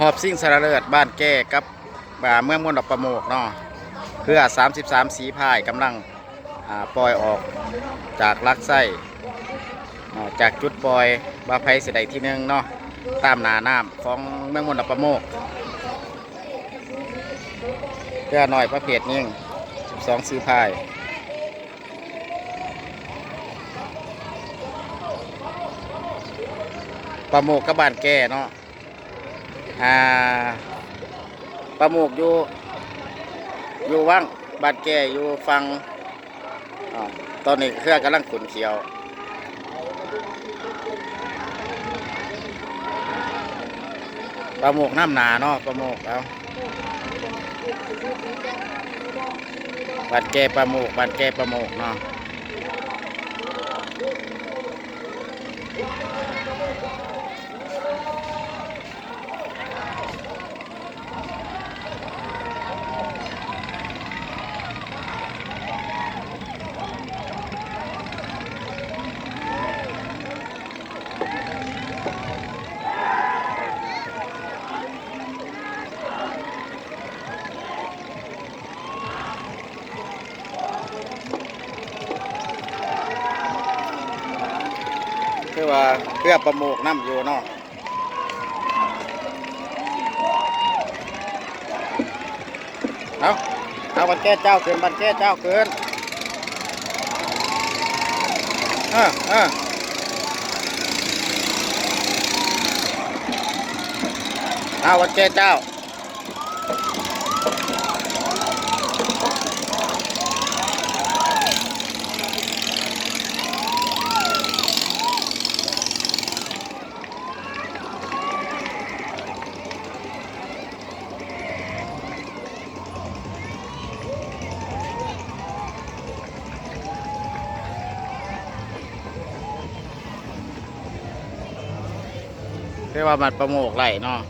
หอบซิ่งสารเลิศบ้านแก้กับอ่าเมืองมนต์ดอกประโมกเนาะเพื่อ 33 สีพายกำลังปล่อยออกจากลักไส้จากจุดปล่อยบาไพสิไดที่หนึ่งเนาะตามหนาน้ำของเมืองมนต์ดอกประโมกเพื่อหน่อยประเภทยิ่ง12 สีพายปลาหมกกับบ้านแก่เนาะ อ่าปลาหมกอยู่อยู่ว่างบานแก่อยู่ฟังอตอนนี้เครื่องกำลังขุนเขียวปลาหมกน้ำหนาเนาะปลาหมกเอาบานแก่ปลาหมกบานแก่ปลาหมกเนาะ คือว่าเพื่อประโมกน้ำอยู่เนาะเอาเอาบันแก้เจ้าเกินบันแก้เจ้าเกินเออเออเอาวันแก้เจ้า เรียกว่ามันประโมกไหลเนาะ